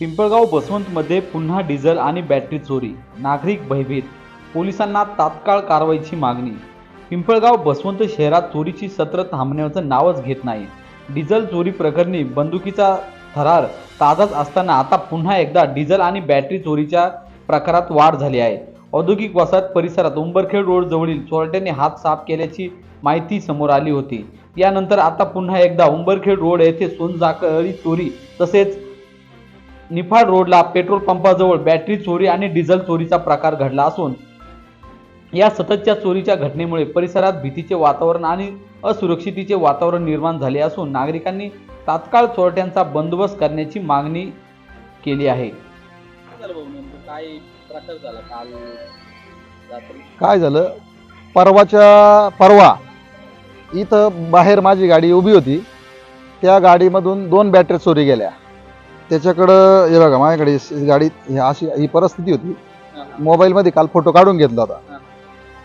पिंपळगाव बसवंतमध्ये पुन्हा डिझेल आणि बॅटरी चोरी. नागरिक भयभीत. पोलिसांना तात्काळ कारवाईची मागणी. पिंपळगाव बसवंत शहरात चोरीची सत्र थांबण्याचं नावच घेत नाही. डिझेल चोरी प्रकरणी बंदुकीचा थरार ताजाच असताना आता पुन्हा एकदा डिझेल आणि बॅटरी चोरीच्या प्रकारात वाढ झाली आहे. औद्योगिक वसाहत परिसरात उंबरखेड रोड जवळील चोरट्यांनी हात साफ केल्याची माहिती समोर आली होती. यानंतर आता पुन्हा एकदा उंबरखेड रोड येथे सोनजाकळी चोरी तसेच निफाड रोडला पेट्रोल पंपाजवळ बॅटरी चोरी आणि डिझेल चोरीचा प्रकार घडला असून या सततच्या चोरीच्या घटनेमुळे परिसरात भीतीचे वातावरण आणि असुरक्षितेचे वातावरण निर्माण झाले असून नागरिकांनी तात्काळ चोरट्यांचा बंदोबस्त करण्याची मागणी केली आहे. काय काय झालं? परवाच्या परवा इथं बाहेर माझी गाडी उभी होती. त्या गाडीमधून दोन बॅटरी चोरी गेल्या. त्याच्याकडं हे बघा माझ्याकडे स- ही अशी ही परिस्थिती होती. मोबाईलमध्ये काल फोटो काढून घेतला होता.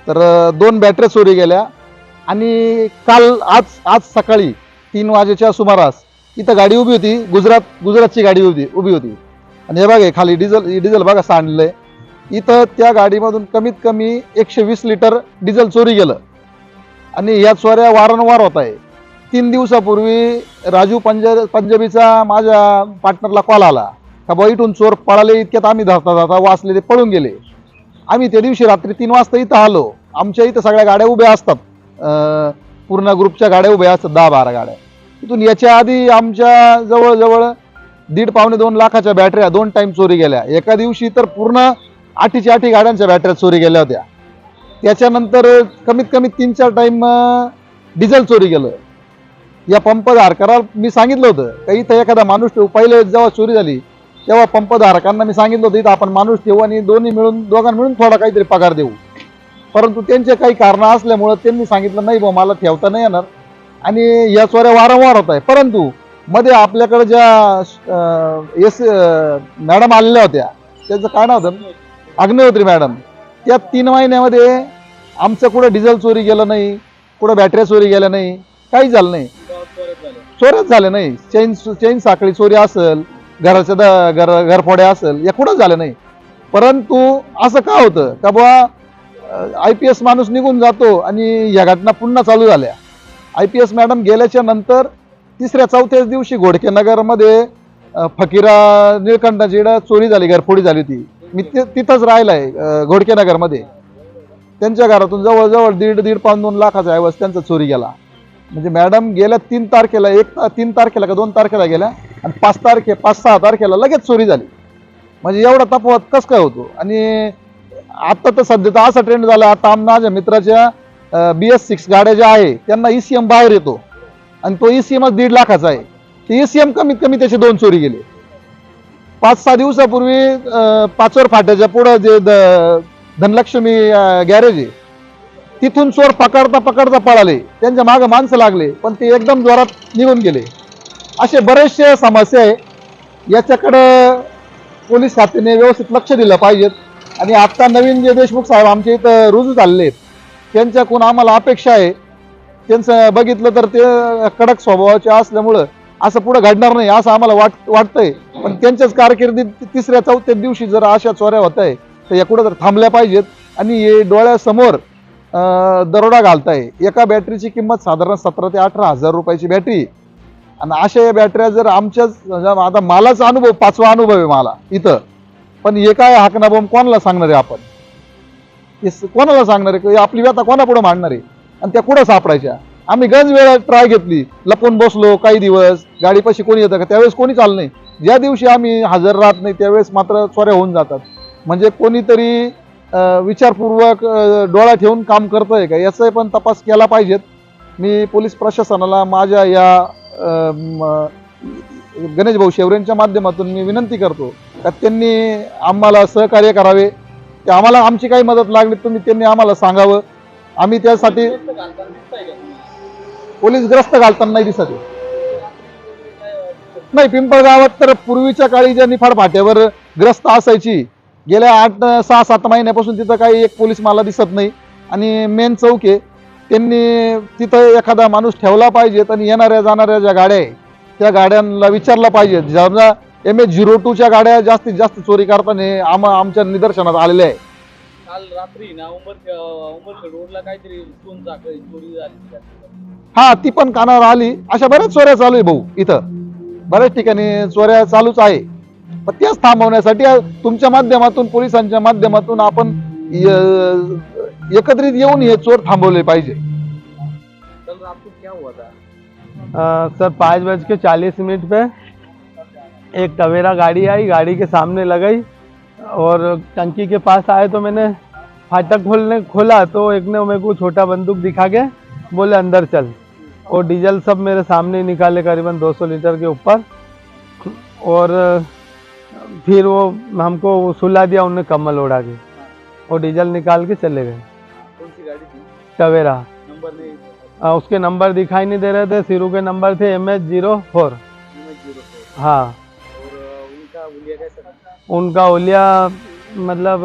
तर अं, दोन बॅटऱ्या चोरी गेल्या आणि काल आज आज सकाळी तीन वाजेच्या सुमारास इथं गाडी उभी होती. गुजरात गुजरातची गाडी होती उभी होती. आणि हे बघा हे खाली डिझेल हे डिझेल बघा सांडलंय. इथं त्या गाडीमधून कमीत कमी एकशे वीस लिटर डिझेल चोरी गेलं. आणि या चोऱ्या वारंवार होत आहे. तीन दिवसापूर्वी राजू पंज पंजाबीचा माझ्या पार्टनरला कॉल आला. का बा इथून चोर पळाले इतक्यात आम्ही धरता धरता वाचले ते पळून गेले. आम्ही त्या दिवशी रात्री तीन वाजता इथं आलो. आमच्या इथं सगळ्या गाड्या उभ्या असतात. पूर्ण ग्रुपच्या गाड्या उभ्या असतात दहा बारा गाड्या. तिथून याच्या आधी आमच्या जवळजवळ दीड पावणे दोन लाखाच्या बॅटऱ्या दोन टाईम चोरी गेल्या. एका दिवशी तर पूर्ण आठीच्या आठी गाड्यांच्या बॅटऱ्या चोरी गेल्या होत्या. त्याच्यानंतर कमीत कमी तीन चार टाईम डिझेल चोरी गेलं या पंपधारकाला मी सांगितलं होतं का इथं एखादा माणूस ठेवू. पहिले जेव्हा चोरी झाली तेव्हा पंपधारकांना मी सांगितलं होतं इथं आपण माणूस ठेवू आणि दोन्ही मिळून दोघांना मिळून थोडा काहीतरी पगार देऊ. परंतु त्यांचे काही कारणं असल्यामुळं त्यांनी सांगितलं नाही बा मला ठेवता नाही येणार. आणि या चोऱ्या वारंवार होत आहे परंतु मध्ये आपल्याकडे ज्या एस मॅडम आलेल्या होत्या त्याचं काय नाव होतं? अग्निहोत्री मॅडम. त्या तीन महिन्यामध्ये आमचं कुठं डिझेल चोरी गेलं नाही कुठं बॅटऱ्या चोरी गेल्या नाही काही झालं नाही. चोऱ्याच झाल्या नाही. चैन चैन साखळी चोरी असेल घराच्या द घर घरफोड्या असेल या कुठं झालं नाही? परंतु असं का होतं? का बुवा आय पी एस माणूस निघून जातो आणि या घटना पुन्हा चालू झाल्या. आय पी एस मॅडम गेल्याच्यानंतर तिसऱ्या चौथ्याच दिवशी घोडके नगरमध्ये फकीरा निळकंठाची चोरी झाली घरफोडी झाली होती. मी ते तिथंच राहिलाय आहे घोडके नगरमध्ये. त्यांच्या घरातून जवळजवळ दीड दीड पाऊन दोन लाखाचा ऐवज त्यांचा चोरी गेला. म्हणजे मॅडम गेल्या तीन तारखेला एक ता- तीन तारखेला का दोन तारखेला गेल्या आणि पाच तारखे पाच सहा तारखेला लगेच चोरी झाली. म्हणजे एवढा तफावत कसं काय होतो? आणि आत्ता तर सध्या तर असा ट्रेंड झाला आता आमना माझ्या मित्राच्या बी एस सिक्स गाड्या ज्या आहे त्यांना ई सी एम बाहेर येतो. आणि तो ई सी एमच दीड लाखाचा आहे. ते ई सी एम कमीत कमी त्याचे दोन चोरी गेले पाच सहा दिवसापूर्वी पाचवर फाट्याच्या पुढं जे द- धनलक्ष्मी गॅरेज आहे तिथून चोर पकडता पकडता पळाले. त्यांच्या मागे माणसं लागले पण ते एकदम जोरात निघून गेले. असे बरेचसे समस्या आहे. याच्याकडं पोलीस खात्याने व्यवस्थित लक्ष दिलं पाहिजेत आणि आत्ता नवीन जे देशमुख साहेब आमच्या इथं रुजू झालेले आहेत त्यांच्याकडून आम्हाला अपेक्षा आहे. त्यांचं बघितलं तर ते कडक स्वभावाचे असल्यामुळं असं पुढं घडणार नाही असं आम्हाला वाट वाटतंय. पण त्यांच्याच कारकिर्दीत तिसऱ्या चौथ्या दिवशी जर अशा चोऱ्या होत आहे तर या कुठं तर थांबल्या पाहिजेत. आणि हे डोळ्यासमोर दरोडा घालताय. एका बॅटरीची किंमत साधारण सतरा ते अठरा हजार रुपयाची बॅटरी. आणि अशा या बॅटऱ्या जर आमच्याच म्हणजे आता मालाचा अनुभव पाचवा अनुभव आहे मला इथं. पण एका काय हाकना बॉम्ब कोणाला सांगणार आहे आपण? कोणाला सांगणार आहे? आपली व्यथा कोणापुढे मांडणार आहे? आणि त्या कुठं सापडायच्या? आम्ही गंज वेळा ट्राय घेतली. लपून बसलो काही दिवस. गाडीपाशी कोणी येतं का? त्यावेळेस कोणी चाललं नाही. ज्या दिवशी आम्ही हजर राहत नाही त्यावेळेस मात्र चोऱ्या होऊन जातात. म्हणजे कोणीतरी विचारपूर्वक डोळा ठेवून काम करतंय का? याचा पण तपास केला पाहिजेत. मी पोलीस प्रशासनाला माझ्या या गणेश भाऊ शेवरेंच्या माध्यमातून मी विनंती करतो का त्यांनी आम्हाला सहकार्य करावे. ते आम्हाला आमची काही मदत लागली तुम्ही त्यांनी आम्हाला सांगावं. आम्ही त्यासाठी पोलीस ग्रस्त घालताना नाही दिसत नाही पिंपळगावात तर पूर्वीच्या काळी ज्या निफाड फाट्यावर ग्रस्त असायची गेल्या आठ सहा सात महिन्यापासून तिथं काही एक पोलीस मला दिसत नाही. आणि मेन चौक आहे. त्यांनी तिथं एखादा माणूस ठेवला पाहिजे आणि येणाऱ्या जाणाऱ्या ज्या गाड्या आहे त्या गाड्यांना विचारलं पाहिजे. समजा एम एच झिरो टूच्या गाड्या जास्तीत जास्त चोरी करताना आम आमच्या निदर्शनात आलेल्या आहे. काल रात्री ना रोडला काहीतरी दोन चाकरी चोरी झाली त्यात. हा ती पण कानावर आली. अशा बऱ्याच चोऱ्या चालू आहे भाऊ इथं. बऱ्याच ठिकाणी चोऱ्या चालूच आहे. पण थांबवण्यासाठी तुमच्या माध्यमातून, पोलिसांच्या माध्यमातून आपण एकत्रित येऊन हे चोर थांबवले पाहिजे. सर, पाँच बज के चालीस मिनट पे. एक टवेरा गाड़ी आई, गाड़ी के सामने लगाई और टंकी के पास आए तो मैंने फाटक खोलने, खोला तो एक ने मेरे को छोटा बंदूक दिखा के बोले, अंदर चल. और डीजल सब मेरे सामने निकाले करीबन 200 लीटर के ऊपर। और फिर वो हमको सुला दिया उनने कमल उड़ा के और डीजल निकाल के चले गए। कौन सी गाड़ी थी? टवेरा। नंबर उसके नंबर दिखाई नहीं दे रहे थे सिरू के नंबर थे एम एच ज़ीरो फोर हाँ। उनका ओलिया मतलब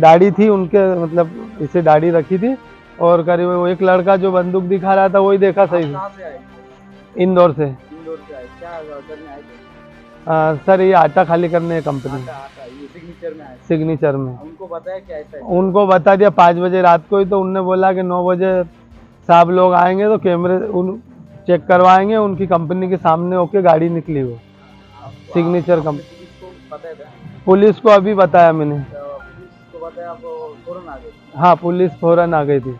दाढ़ी थी उनके मतलब इसे दाढ़ी रखी थी और करीब वो एक लड़का जो बंदूक दिखा रहा था वही देखा सही से। इंदौर से। इंदौर से आए। क्या करने आए सर ये आटा खाली करने है कंपनी सिग्नेचर में सिग्नेचर में। उनको बताया क्या ऐसा है? उनको बता दिया पाँच बजे रात को ही तो उनने बोला कि नौ बजे साहब लोग आएँगे तो कैमरे उन चेक करवाएँगे उनकी कंपनी के सामने होके गाड़ी निकली वो। सिग्नेचर कंपनी पुलिस को अभी बताया मैंने। पुलिस को बताया आप फ़ौरन आ गए? हाँ पुलिस फ़ौरन आ गई थी।